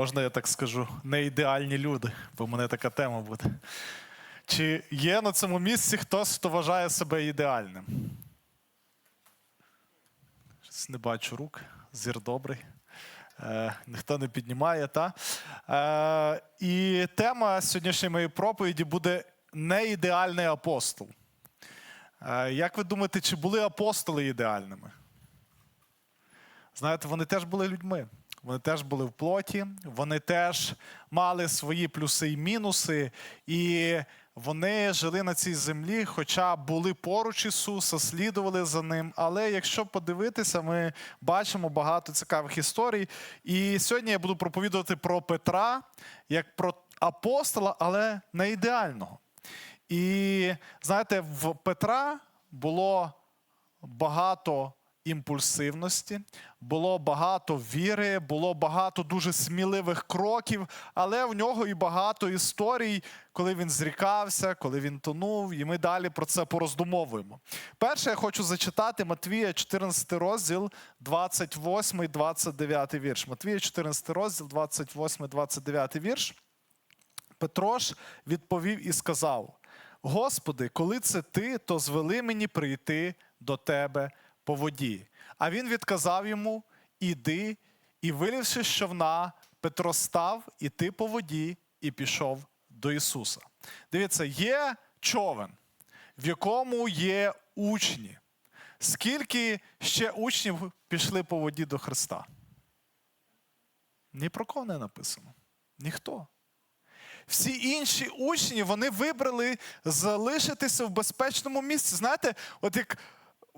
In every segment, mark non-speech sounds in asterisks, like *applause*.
Можна я так скажу, не ідеальні люди, бо в мене така тема буде. Чи є на цьому місці хтось, хто вважає себе ідеальним? Не бачу рук, зір добрий. Е, ніхто не піднімає, та? Е, і тема сьогоднішньої моєї проповіді буде неідеальний апостол. Е, як ви думаєте, чи були апостоли ідеальними? Знаєте, вони теж були людьми. Вони теж були в плоті, вони теж мали свої плюси і мінуси, і вони жили на цій землі, хоча були поруч Ісуса, слідували за ним. Але якщо подивитися, ми бачимо багато цікавих історій. І сьогодні я буду проповідувати про Петра як про апостола, але не ідеального. І знаєте, в Петра було багато імпульсивності, було багато віри, було багато дуже сміливих кроків, але в нього і багато історій, коли він зрікався, коли він тонув, і ми далі про це пороздумовуємо. Перше, я хочу зачитати Матвія, 14 розділ, 28, 29 вірш. Матвія, 14 розділ, 28, 29 вірш. Петро ж відповів і сказав: Господи, коли це ти, то звели мені прийти до тебе по воді. А він відказав йому: Іди, і вилівши з човна, Петро став іти по воді і пішов до Ісуса. Дивіться, є човен, в якому є учні. Скільки ще учнів пішли по воді до Христа? Ні про кого не написано. Ніхто. Всі інші учні вони вибрали залишитися в безпечному місці. Знаєте, от як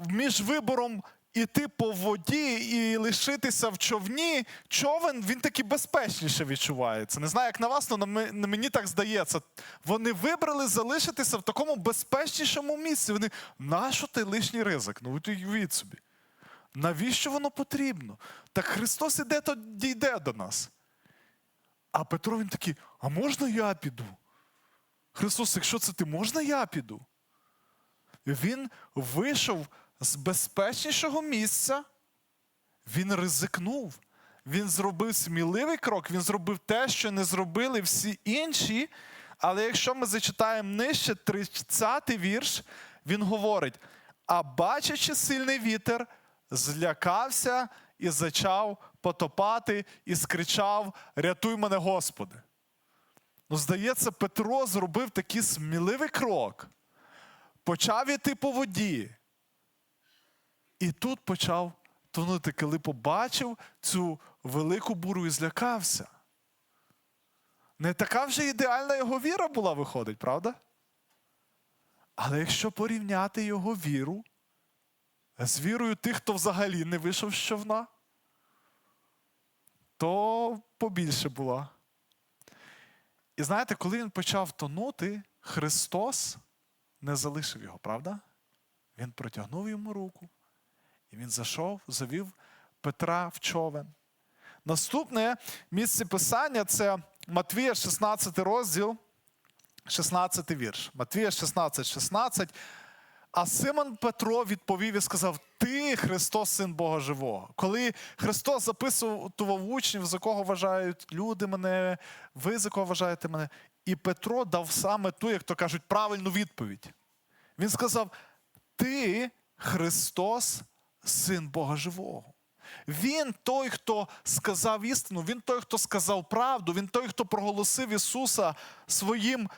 між вибором іти по воді і лишитися в човні, човен він таки безпечніше відчувається. Не знаю, як на вас, але мені так здається. Вони вибрали залишитися в такому безпечнішому місці. Вони нащо той лишній ризик? Ну уявіть собі. Навіщо воно потрібно? Так Христос іде, то дійде до нас. А Петро він такий: а можна я піду? Христос, якщо це ти, можна я піду? Він вийшов з безпечнішого місця, він ризикнув. Він зробив сміливий крок, він зробив те, що не зробили всі інші. Але якщо ми зачитаємо нижче 30-й вірш, він говорить: а бачачи сильний вітер, злякався і зачав потопати і скричав: Рятуй мене, Господи. Ну, здається, Петро зробив такий сміливий крок, почав іти по воді. І тут почав тонути, коли побачив цю велику буру і злякався. Не така вже ідеальна його віра була, виходить, правда? Але якщо порівняти його віру з вірою тих, хто взагалі не вийшов з човна, то побільше була. І знаєте, коли він почав тонути, Христос не залишив його, правда? Він протягнув йому руку, і він зайшов, завів Петра в човен. Наступне місце писання це Матвія 16 розділ, 16 вірш. Матвія 16, 16. А Симон Петро відповів і сказав: Ти Христос, син Бога Живого. Коли Христос записував учнів, за кого вважають люди мене, ви за кого вважаєте мене, і Петро дав саме ту, як то кажуть, правильну відповідь. Він сказав: Ти Христос, син Бога Живого. Він той, хто сказав істину, він той, хто сказав правду, він той, хто проголосив Ісуса своїм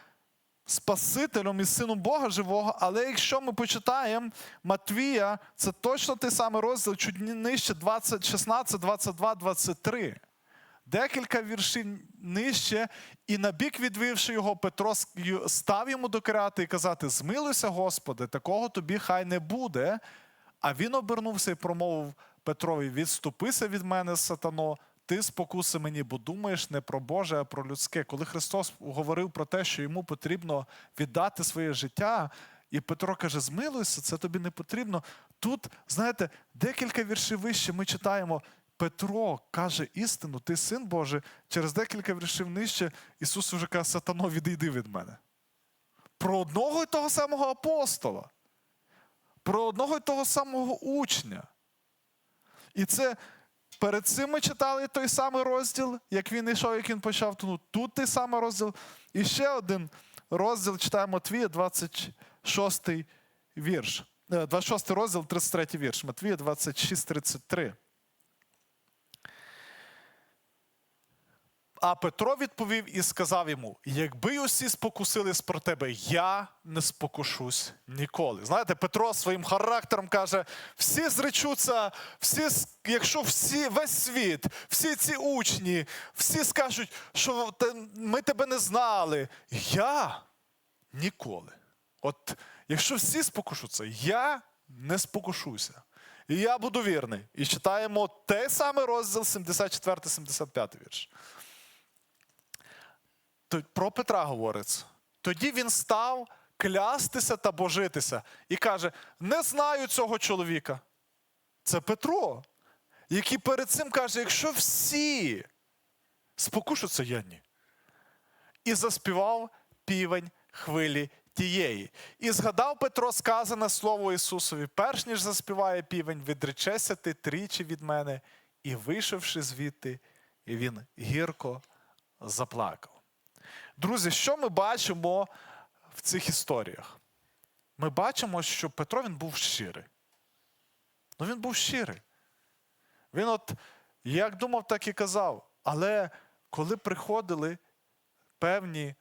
Спасителем і Сином Бога Живого. Але якщо ми почитаємо Матвія, це точно той самий розділ, чуть нижче 20, 16, 22, 23. Декілька віршів нижче, і на бік відвівши його, Петро став йому докирати і казати: Змилуйся, Господи, такого тобі хай не буде. А він обернувся і промовив Петрові: Відступися від мене, сатано, ти спокуси мені, бо думаєш не про Боже, а про людське. Коли Христос говорив про те, що йому потрібно віддати своє життя, і Петро каже: Змилуйся, це тобі не потрібно. Тут, знаєте, декілька віршів вище ми читаємо. Петро каже істину, ти син Божий, через декілька віршів нижче Ісус уже каже, сатано, відійди від мене. Про одного і того самого апостола, про одного і того самого учня. І це Перед цим ми читали той самий розділ, як він йшов, як він почав тонути. Тут той самий розділ. І ще один розділ читаємо Матвія, 26 вірш. Е, 26 розділ, 33 вірш. Матвія 26, 33. А Петро відповів і сказав йому: якби усі спокусились про тебе, я не спокушусь ніколи. Знаєте, Петро своїм характером каже: всі зречуться, всі, якщо всі, весь світ, всі ці учні, всі скажуть, що ми тебе не знали. Я ніколи. От якщо всі спокушуться, я не спокушуся. І я буду вірний. І читаємо той самий розділ 74-75 вірш. Про Петра говориться. Тоді він став клястися та божитися і каже: не знаю цього чоловіка. Це Петро, який перед цим каже: якщо всі спокушаться, я ні. І заспівав півень хвилі тієї. І згадав Петро сказане слово Ісусові: перш ніж заспіває півень, відречеся ти тричі від мене, і вийшовши звідти, він гірко заплакав. Друзі, що ми бачимо в цих історіях? Ми бачимо, що Петро він був щирий. Ну він був щирий. Він от як думав, так і казав. Але коли приходили певні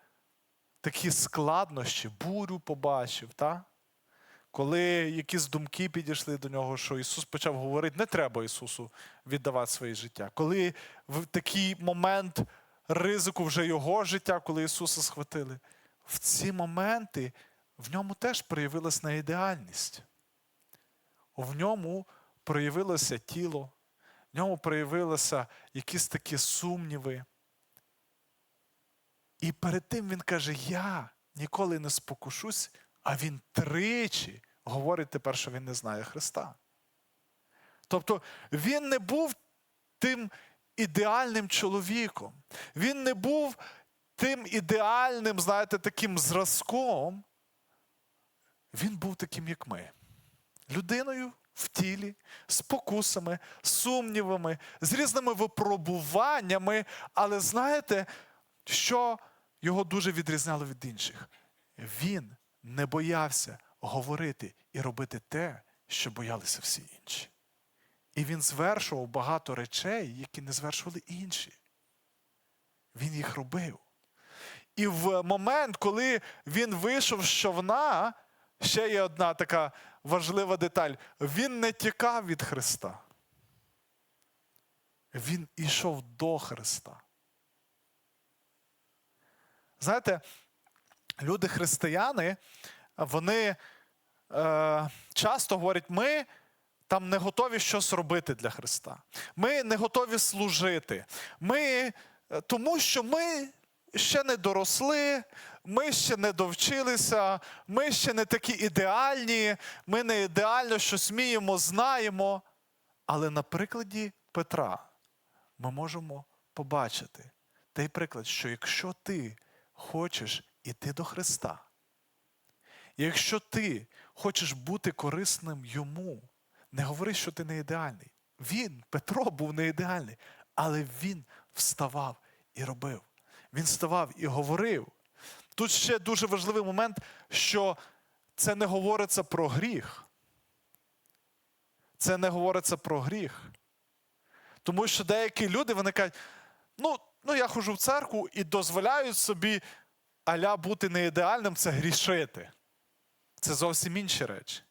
такі складнощі, бурю побачив, та? коли якісь думки підійшли до нього, що Ісус почав говорити, не треба Ісусу віддавати своє життя. Коли в такий момент ризику вже його життя, коли Ісуса схватили, в ці моменти в ньому теж проявилась неідеальність. В ньому проявилося тіло, в ньому проявилися якісь такі сумніви. І перед тим він каже: Я ніколи не спокушусь, а він тричі говорить тепер, що він не знає Христа. Тобто він не був тим ідеальним чоловіком. Він не був тим ідеальним, знаєте, таким зразком. Він був таким, як ми. Людиною в тілі, з покусами, сумнівами, з різними випробуваннями. Але знаєте, що його дуже відрізняло від інших? Він не боявся говорити і робити те, що боялися всі інші. І він звершував багато речей, які не звершували інші. Він їх робив. І в момент, коли він вийшов з човна, ще є одна така важлива деталь: він не тікав від Христа. Він ішов до Христа. Знаєте, люди християни, вони е, часто говорять, ми там не готові щось робити для Христа. Ми не готові служити. Ми, е, тому що ми ще не доросли, ми ще не довчилися, ми ще не такі ідеальні, ми не ідеально щось вміємо, знаємо. Але на прикладі Петра ми можемо побачити той приклад, що якщо ти хочеш іти до Христа, якщо ти хочеш бути корисним йому, не говори, що ти не ідеальний. Він, Петро, був не ідеальний, але він вставав і робив. Він вставав і говорив. Тут ще дуже важливий момент, що це не говориться про гріх. Це не говориться про гріх. Тому що деякі люди вони кажуть, ну, ну я ходжу в церкву і дозволяють собі аля бути не ідеальним, це грішити. Це зовсім інші речі.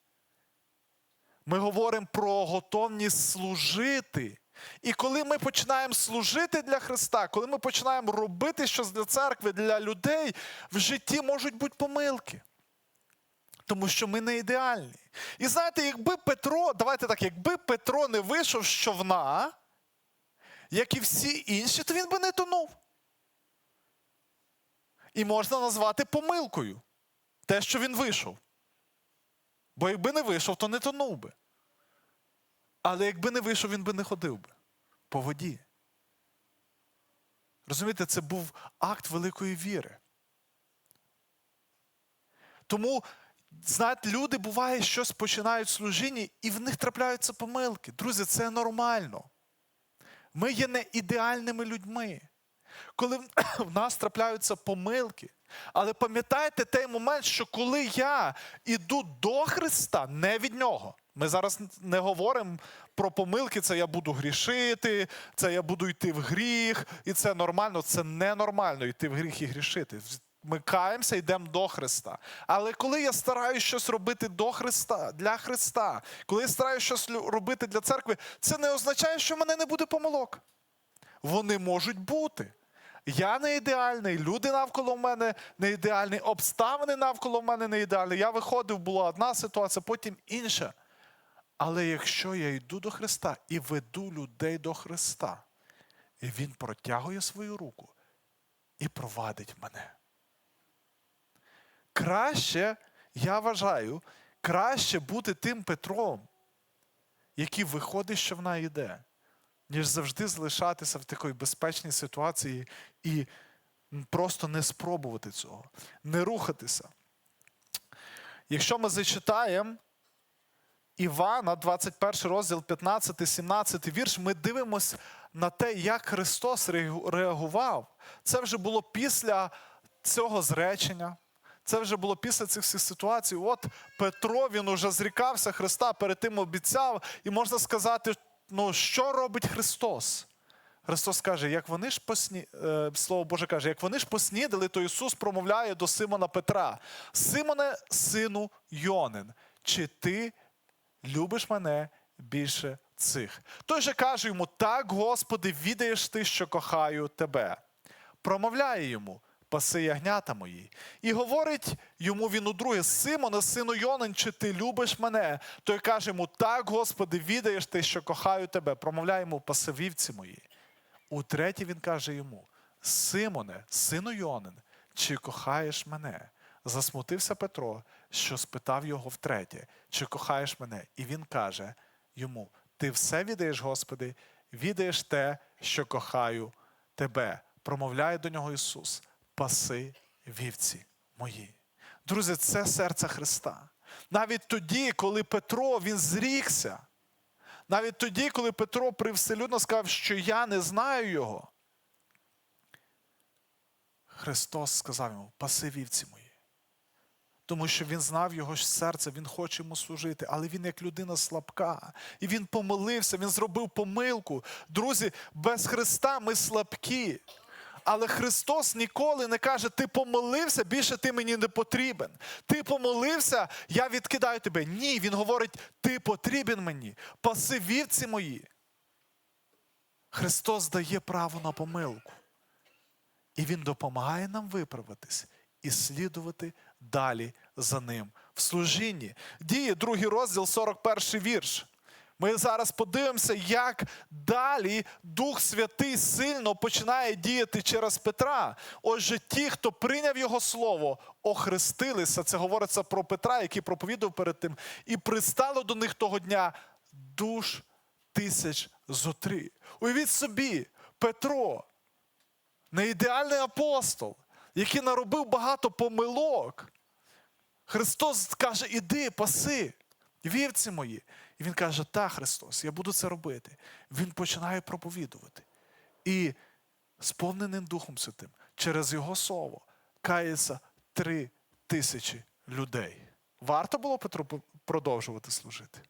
Ми говоримо про готовність служити. І коли ми починаємо служити для Христа, коли ми починаємо робити щось для церкви, для людей, в житті можуть бути помилки. Тому що ми не ідеальні. І знаєте, якби Петро, давайте так, якби Петро не вийшов з човна, як і всі інші, то він би не тонув. І можна назвати помилкою те, що він вийшов. Бо якби не вийшов, то не тонув би. Але якби не вийшов, він би не ходив би по воді. Розумієте, це був акт великої віри. Тому, знаєте, люди буває, щось починають служіння, і в них трапляються помилки. Друзі, це нормально. Ми є не ідеальними людьми. Коли *coughs* в- нас трапляються помилки. Але пам'ятайте той момент, що коли я іду до Христа, не від нього. Ми зараз не говоримо про помилки, це я буду грішити, це я буду йти в гріх, і це нормально. Це ненормально йти в гріх і грішити. Ми каємося, йдемо до Христа. Але коли я стараюся щось робити до Христа, для Христа, коли я стараюся щось робити для церкви, це не означає, що в мене не буде помилок. Вони можуть бути. Я не ідеальний, люди навколо мене не ідеальні, обставини навколо мене не ідеальні. Я виходив, була одна ситуація, потім інша. Але якщо я йду до Христа і веду людей до Христа, і Він протягує свою руку і провадить мене. Краще, я вважаю, краще бути тим Петром, який виходить, що вона йде, ніж завжди залишатися в такій безпечній ситуації і просто не спробувати цього, не рухатися. Якщо ми зачитаємо Івана, 21 розділ, 15, 17 вірш, ми дивимося на те, як Христос реагував. Це вже було після цього зречення. Це вже було після цих всіх ситуацій. От Петро він уже зрікався Христа, перед тим обіцяв, і можна сказати, ну що робить Христос? Христос каже, як вони ж посні... е, Слово Боже каже, як вони ж поснідали, то Ісус промовляє до Симона Петра: Симоне, сину Йонин, чи ти любиш мене більше цих? Той же каже йому: Так, Господи, відаєш ти, що кохаю тебе. Промовляє йому. Паси ягнята мої. І говорить йому він удруге, Симоне, сину Йонин, чи ти любиш мене? Той каже йому, так, Господи, відаєш ти, що кохаю тебе. Промовляє йому, паси вівці мої. Утретє він каже йому: Симоне, сину Йонин, чи кохаєш мене? Засмутився Петро, що спитав його втретє, чи кохаєш мене? І він каже йому: Ти все відаєш, Господи, відаєш те, що кохаю тебе. Промовляє до нього Ісус: Паси вівці мої. Друзі, це серце Христа. Навіть тоді, коли Петро він зрікся, навіть тоді, коли Петро привселюдно сказав, що я не знаю його, Христос сказав йому, паси вівці мої. Тому що він знав його серце, він хоче йому служити, але він як людина слабка. І він помилився, він зробив помилку. Друзі, без Христа ми слабкі. Але Христос ніколи не каже, ти помилився, більше ти мені не потрібен. Ти помилився, я відкидаю тебе. Ні, він говорить, ти потрібен мені. Паси вівці мої. Христос дає право на помилку. І Він допомагає нам виправитись і слідувати далі за ним в служінні. Діє другий розділ, 41 вірш. Ми зараз подивимося, як далі Дух Святий сильно починає діяти через Петра. Отже, ті, хто прийняв його слово, охрестилися. Це говориться про Петра, який проповідав перед тим, і пристало до них того дня душ тисяч зо три. Уявіть собі, Петро, не ідеальний апостол, який наробив багато помилок. Христос каже: іди, паси, вівці мої. Він каже: Та, Христос, я буду це робити. Він починає проповідувати. І сповненим Духом Святим, через Його Слово кається три тисячі людей. Варто було Петру продовжувати служити?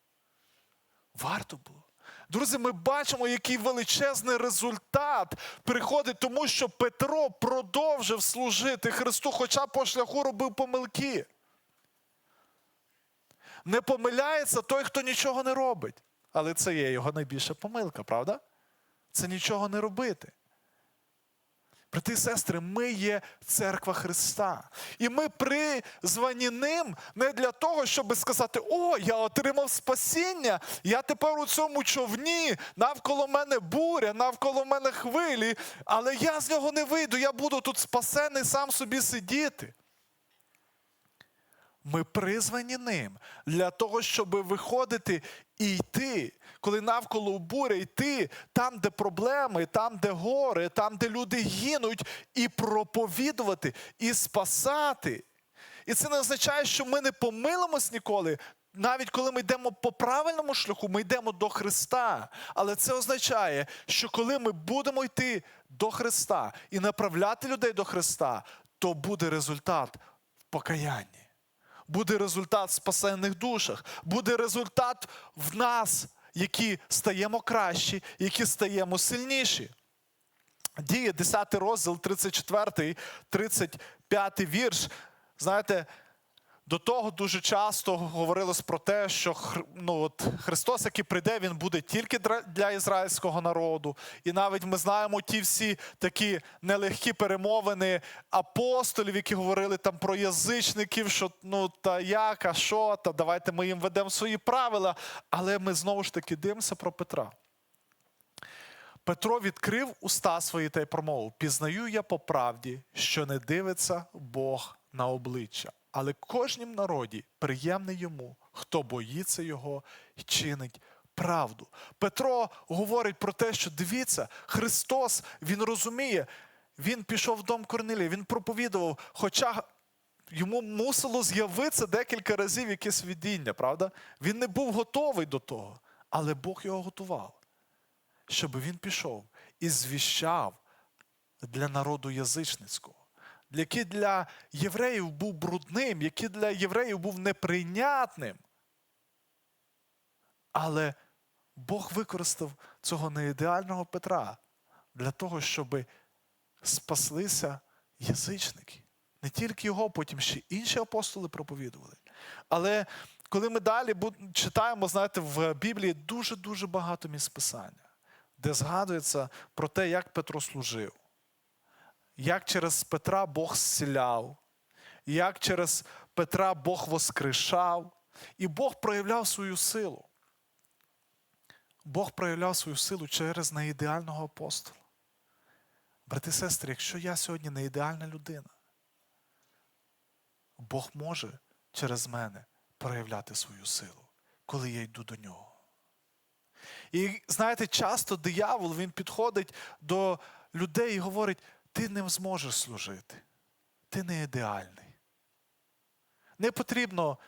Варто було. Друзі, ми бачимо, який величезний результат приходить, тому що Петро продовжив служити Христу, хоча по шляху робив помилки. Не помиляється той, хто нічого не робить. Але це є його найбільша помилка, правда? Це нічого не робити. Брати і сестри, ми є церква Христа. І ми призвані ним не для того, щоб сказати: О, я отримав спасіння, я тепер у цьому човні, навколо мене буря, навколо мене хвилі, але я з нього не вийду, я буду тут спасений сам собі сидіти. Ми призвані ним для того, щоб виходити і йти, коли навколо буря йти там, де проблеми, там, де гори, там, де люди гинуть, і проповідувати, і спасати. І це не означає, що ми не помилимось ніколи. навіть коли ми йдемо по правильному шляху, ми йдемо до Христа. Але це означає, що коли ми будемо йти до Христа і направляти людей до Христа, то буде результат в покаянні. Буде результат в спасенних душах, буде результат в нас, які стаємо кращі, які стаємо сильніші. Діє 10 розділ, 34, 35 вірш. Знаєте, до того дуже часто говорилось про те, що ну, от, Христос, який прийде, він буде тільки для ізраїльського народу. І навіть ми знаємо ті всі такі нелегкі перемовини апостолів, які говорили там про язичників, що ну та як, а що, та давайте ми їм ведемо свої правила. Але ми знову ж таки дивимося про Петра. Петро відкрив уста свої та й промовив: Пізнаю я по правді, що не дивиться Бог на обличчя, але кожнім народі приємний йому, хто боїться його і чинить правду. Петро говорить про те, що дивіться, Христос, Він розуміє, Він пішов в дом Корнилія, Він проповідував, хоча йому мусило з'явитися декілька разів якесь видіння, правда? Він не був готовий до того, але Бог його готував щоб він пішов і звіщав для народу язичницького, який для євреїв був брудним, який для євреїв був неприйнятним. Але Бог використав цього неідеального Петра для того, щоб спаслися язичники. Не тільки його, потім ще інші апостоли проповідували. Але коли ми далі читаємо, знаєте, в Біблії дуже-дуже багато місць писання, де згадується про те, як Петро служив, як через Петра Бог зціляв, як через Петра Бог воскрешав, і Бог проявляв свою силу. Бог проявляв свою силу через неідеального апостола. Брати і сестри, якщо я сьогодні не ідеальна людина, Бог може через мене проявляти свою силу, коли я йду до нього. І знаєте, часто диявол він підходить до людей і говорить: ти не зможеш служити, ти не ідеальний. Не потрібно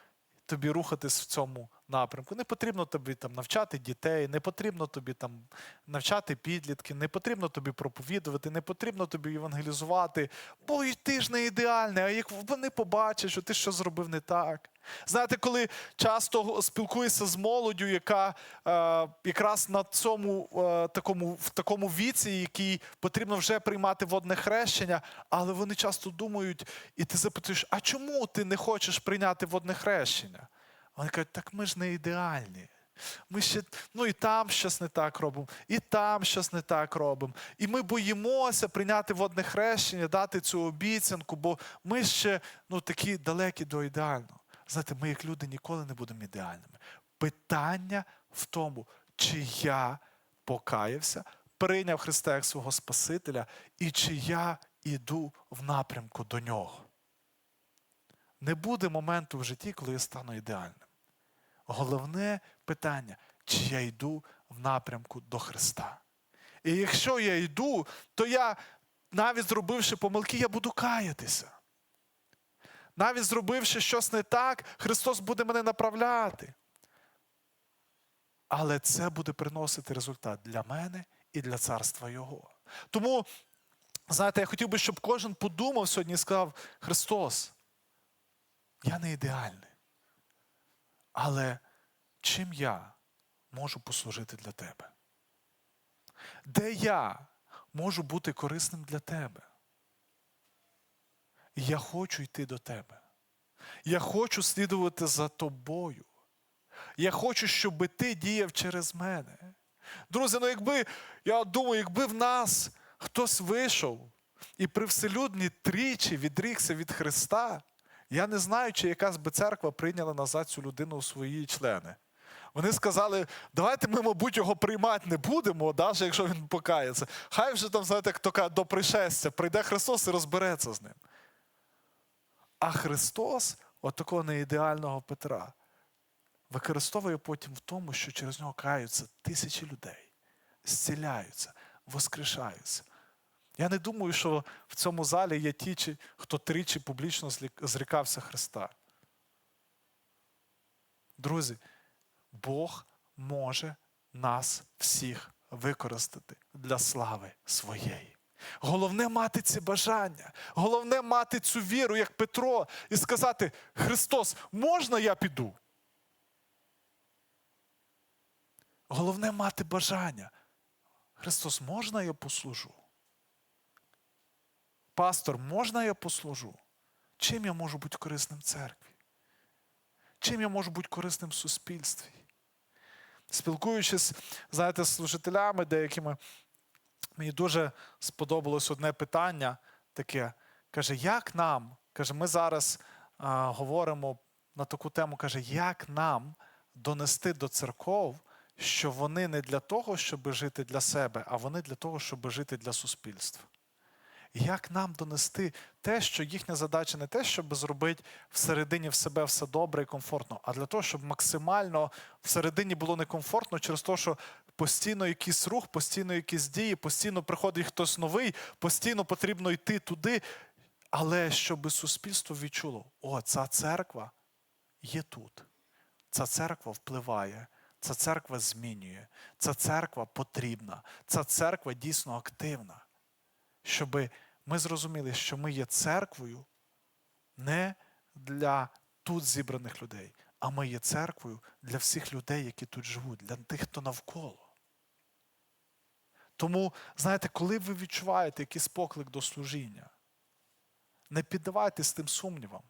тобі рухатись в цьому напрямку. Не потрібно тобі там навчати дітей, не потрібно тобі там навчати підлітків, не потрібно тобі проповідувати, не потрібно тобі евангелізувати, бо і ти ж не ідеальний, а як вони побачать, що ти щось зробив не так. Знаєте, коли часто спілкуєшся з молоддю, яка е, якраз на цьому е, такому, в такому віці, який потрібно вже приймати водне хрещення, але вони часто думають, і ти запитуєш, а чому ти не хочеш прийняти водне хрещення? Вони кажуть, так ми ж не ідеальні. Ми ще ну і там щось не так робимо, і там щось не так робимо. І ми боїмося прийняти водне хрещення, дати цю обіцянку, бо ми ще ну, такі далекі до ідеального. Знаєте, ми, як люди, ніколи не будемо ідеальними. Питання в тому, чи я покаявся, прийняв Христа як свого Спасителя, і чи я іду в напрямку до нього. Не буде моменту в житті, коли я стану ідеальним. Головне питання, чи я йду в напрямку до Христа. І якщо я йду, то я, навіть зробивши помилки, я буду каятися. Навіть зробивши щось не так, Христос буде мене направляти. Але це буде приносити результат для мене і для царства Його. Тому, знаєте, я хотів би, щоб кожен подумав сьогодні і сказав: Христос, я не ідеальний. Але чим я можу послужити для тебе? Де я можу бути корисним для тебе? Я хочу йти до тебе. Я хочу слідувати за тобою. Я хочу, щоб ти діяв через мене. Друзі, ну якби, я думаю, якби в нас хтось вийшов і привселюдні тричі відрікся від Христа, я не знаю, чи якась би церква прийняла назад цю людину у свої члени. Вони сказали, давайте ми, мабуть, його приймати не будемо, навіть якщо він покається. Хай вже там, знаєте, хто каже, до пришестя, прийде Христос і розбереться з ним. А Христос, от такого неідеального Петра, використовує потім в тому, що через нього каються тисячі людей, зціляються, воскрешаються. Я не думаю, що в цьому залі є ті, хто тричі публічно зрікався Христа. Друзі, Бог може нас всіх використати для слави своєї. Головне мати ці бажання, головне мати цю віру, як Петро, і сказати: Христос, можна я піду? Головне мати бажання. Христос, можна я послужу? Пастор, можна я послужу? Чим я можу бути корисним церкві? Чим я можу бути корисним в суспільстві? Спілкуючись, знаєте, з служителями деякими, мені дуже сподобалось одне питання таке. Каже, як нам, каже, ми зараз а, говоримо на таку тему, каже, як нам донести до церков, що вони не для того, щоб жити для себе, а вони для того, щоб жити для суспільства. Як нам донести те, що їхня задача не те, щоб зробити всередині в себе все добре і комфортно, а для того, щоб максимально всередині було некомфортно через те, що постійно якийсь рух, постійно якісь дії, постійно приходить хтось новий, постійно потрібно йти туди. Але щоб суспільство відчуло, о, ця церква є тут. Ця церква впливає, ця церква змінює, ця церква потрібна, ця церква дійсно активна щоб ми зрозуміли, що ми є церквою не для тут зібраних людей, а ми є церквою для всіх людей, які тут живуть, для тих, хто навколо. Тому, знаєте, коли ви відчуваєте якийсь поклик до служіння, не піддавайтесь тим сумнівам.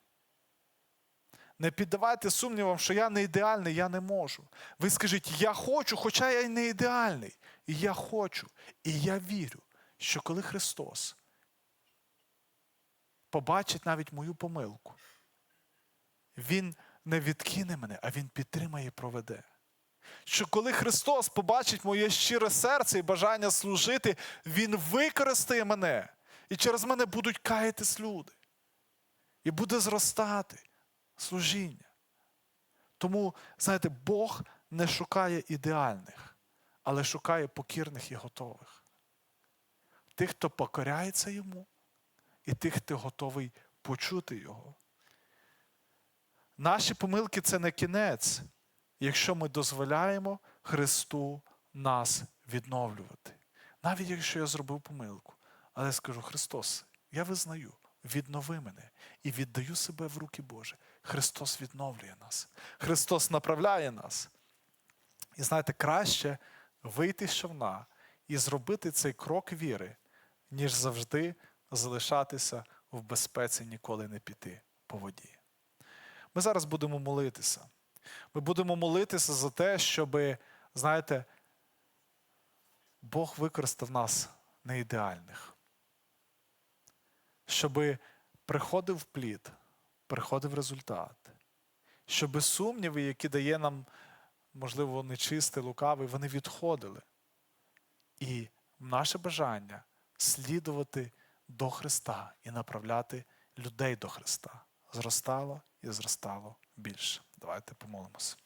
Не піддавайте сумнівам, що я не ідеальний, я не можу. Ви скажіть, я хочу, хоча я й не ідеальний. І я хочу. І я вірю, що коли Христос побачить навіть мою помилку, Він не відкине мене, а Він підтримає і проведе. Що коли Христос побачить моє щире серце і бажання служити, Він використає мене, і через мене будуть каятись люди. І буде зростати служіння. Тому, знаєте, Бог не шукає ідеальних, але шукає покірних і готових. Тих, хто покоряється йому, і тих, хто готовий почути його. Наші помилки це не кінець, якщо ми дозволяємо Христу нас відновлювати. Навіть якщо я зробив помилку, але я скажу: Христос, я визнаю, віднови мене і віддаю себе в руки Божі. Христос відновлює нас, Христос направляє нас. І знаєте, краще вийти з човна і зробити цей крок віри, ніж завжди залишатися в безпеці, ніколи не піти по воді. Ми зараз будемо молитися. Ми будемо молитися за те, щоб, знаєте, Бог використав нас не ідеальних. Щоб приходив плід, приходив результат. Щоб сумніви, які дає нам, можливо, нечистий, лукавий, вони відходили. І наше бажання слідувати до Христа і направляти людей до Христа. Зростало і зростало більше. Давайте помолимося.